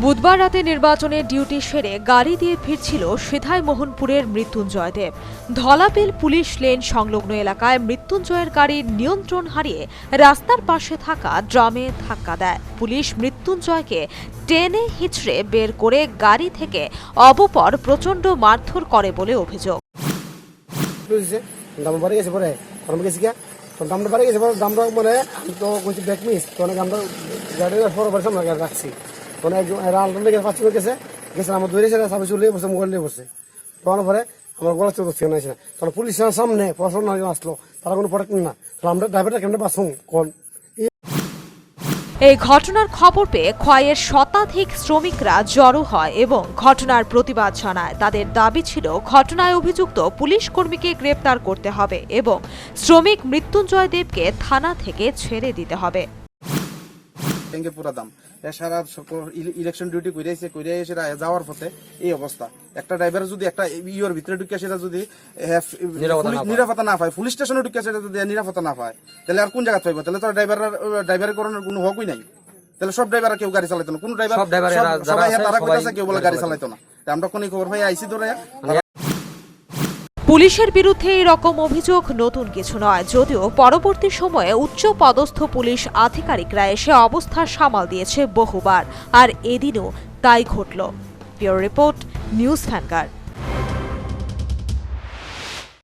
বুধবার রাতে নির্বাচনের ডিউটি সেরে গাড়ি দিয়ে ফিরছিল সেথায় মোহনপুরের মৃত্যুঞ্জয় দেব ধলাপেল পুলিশ লেন সংলগ্ন এলাকায় মৃত্যুঞ্জয়ের গাড়ির নিয়ন্ত্রণ হারিয়ে রাস্তার পাশে থাকা ড্রামে ধাক্কা দেয়। পুলিশ মৃত্যুঞ্জয়কে টেনে হিচড়ে বের করে গাড়ি থেকে অবপর প্রচণ্ড মারধর করে বলে অভিযোগ। গেছে মিস রাখছি। তখন একজন এরা গেছে পাঁচ গেছে গেছে আমার ধরেছে সাবে চলে বসে মোবাইল নিয়ে বসে। তখন পরে আমার গলা চোখ ঠিক না তখন পুলিশের সামনে প্রশাসন আসলো তারা কোনো প্রোটেক্ট না। তো আমরা ড্রাইভারটা কেমনে বাঁচুন কোন? এই ঘটনার খবর পেয়ে ক্ষয়ের শতাধিক শ্রমিকরা জড়ো হয় এবং ঘটনার প্রতিবাদ জানায়। তাদের দাবি ছিল ঘটনায় অভিযুক্ত পুলিশ কর্মীকে গ্রেপ্তার করতে হবে এবং শ্রমিক মৃত্যুঞ্জয় দেবকে থানা থেকে ছেড়ে দিতে হবে। এছাড়া ইলেকশন ডিউটি করে করে এসে যাওয়ার পথে এই অবস্থা একটা ড্রাইভার যদি একটা ইয়ের ভিতরে ঢুকে সেটা যদি নিরাপত্তা না পায় পুলিশ স্টেশনে ঢুকে সেটা যদি নিরাপত্তা না পায় তাহলে আর কোন জায়গা পাইব তাহলে তো ড্রাইভার ড্রাইভারের করানোর কোনো হকই নাই। তাহলে সব ড্রাইভার কেউ গাড়ি চালাইতো না। কোন ড্রাইভার সবাই তারা কেউ বলে গাড়ি চালাইতো না। আমরা কোন খবর ভাই আইসি ধরে পুলিশের বিরুদ্ধে এরকম রকম অভিযোগ নতুন কিছু নয়। যদিও পরবর্তী সময়ে উচ্চ পদস্থ পুলিশ আধিকারিকরা এসে অবস্থা সামাল দিয়েছে বহুবার। আর এদিনও তাই ঘটল। Bureau report, news ফ্যানগার